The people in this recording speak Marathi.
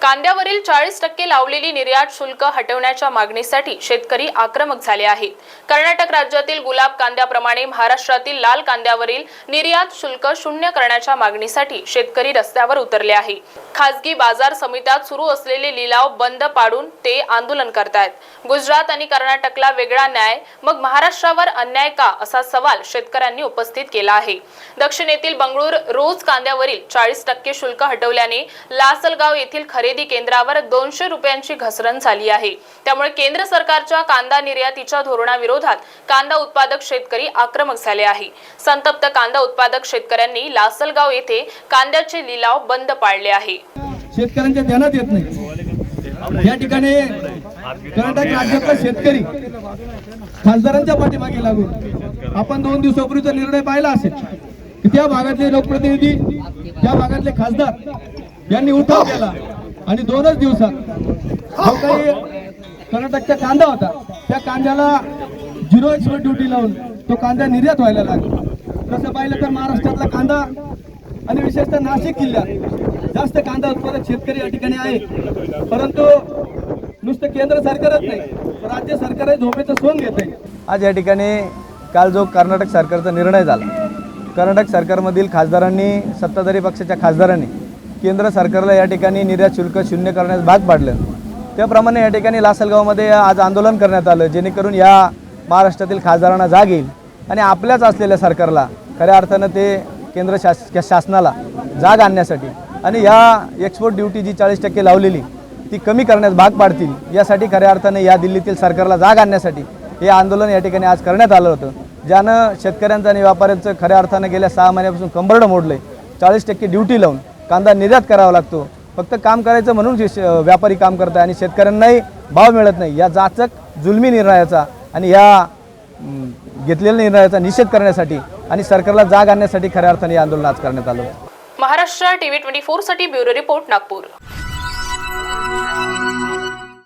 कांद्यावरील चाळीस टक्के लावलेली निर्यात शुल्क हटवण्याच्या मागणीसाठी शेतकरी आक्रमक झाले आहेत. कर्नाटक राज्यातील गुलाब कांद्याप्रमाणे महाराष्ट्रातील लाल कांद्यावरील निर्यात शुल्क शून्य करण्याच्या मागणीसाठी शेतकरी रस्त्यावर उतरले आहे. खासगी बाजार समित्यात सुरू असलेले लिलाव बंद पाडून ते आंदोलन करतायत. गुजरात आणि कर्नाटकला वेगळा न्याय मग महाराष्ट्रावर अन्याय का असा सवाल शेतकऱ्यांनी उपस्थित केला आहे. दक्षिणेतील बंगळूर रोज कांद्यावरील चाळीस टक्के शुल्क हटवल्याने लासलगाव येथील खरेदी केंद्रावर दोनशे रुपयांची घसरण झाली आहे. त्यामुळे केंद्र सरकारच्या कांदा निर्यातीच्या धोरणाविरोधात कांदा उत्पादक शेतकरी आक्रमक झाले आहे. संतप्त कांदा उत्पादक शेतकऱ्यांनी लासलगाव येथे कांद्याचे लिलाव बंद पाडले आहे. शेतकऱ्यांच्या ध्यानात येत नाही. या ठिकाणी कर्नाटक राज्यातला शेतकरी खासदारांच्या पाठीमागे लागून आपण दोन दिवसापूर्वीचा निर्णय पाहिला असेल की त्या भागातले लोकप्रतिनिधी त्या भागातले खासदार यांनी उठाव केला. आणि दोनच दिवसात. जो काही कर्नाटकचा कांदा होता. त्या कांद्याला झिरो एक्सपोर्ट ड्युटी लावून तो कांदा निर्यात व्हायला लागला. तसं पाहिलं तर महाराष्ट्रातला कांदा आणि विशेषतः नाशिक जिल्ह्यात जास्त कांदा उत्पादक शेतकरी या ठिकाणी आहे. परंतु नुसतं केंद्र सरकारच नाही राज्य सरकार झोपेचं सोन घेत आहे. आज या ठिकाणी काल जो कर्नाटक सरकारचा निर्णय झाला कर्नाटक सरकारमधील खासदारांनी सत्ताधारी पक्षाच्या खासदारांनी केंद्र सरकारला या ठिकाणी निर्यात शुल्क शून्य करण्यास भाग पाडलं. त्याप्रमाणे या ठिकाणी लासलगावमध्ये आज आंदोलन करण्यात आलं जेणेकरून या महाराष्ट्रातील खासदारांना जाग येईल आणि आपल्याच असलेल्या सरकारला खऱ्या अर्थानं ते केंद्र शास शासनाला जाग आणण्यासाठी आणि या एक्सपोर्ट ड्युटी जी चाळीस टक्के लावलेली ती कमी करण्यास भाग पाडतील यासाठी खऱ्या अर्थाने या दिल्लीतील सरकारला जाग आणण्यासाठी हे आंदोलन या ठिकाणी आज करण्यात आलं होतं. ज्यानं शेतकऱ्यांचं आणि व्यापाऱ्यांचं खऱ्या अर्थानं गेल्या सहा महिन्यापासून कंबरडं मोडलं आहे चाळीस टक्के ड्युटी लावून कांदा निर्यात करावा लागतो. फक्त काम करायचं म्हणून व्यापारी काम करत आहे आणि शेतकऱ्यांनाही भाव मिळत नाही. या जाचक जुलमी निर्णयाचा आणि या घेतलेल्या निर्णयाचा निषेध करण्यासाठी आणि सरकारला जाग आणण्यासाठी खऱ्या अर्थाने आंदोलन आज करण्यात आलं. महाराष्ट्र टीव्ही ट्वेंटी फोरसाठी ब्युरो रिपोर्ट नागपूर.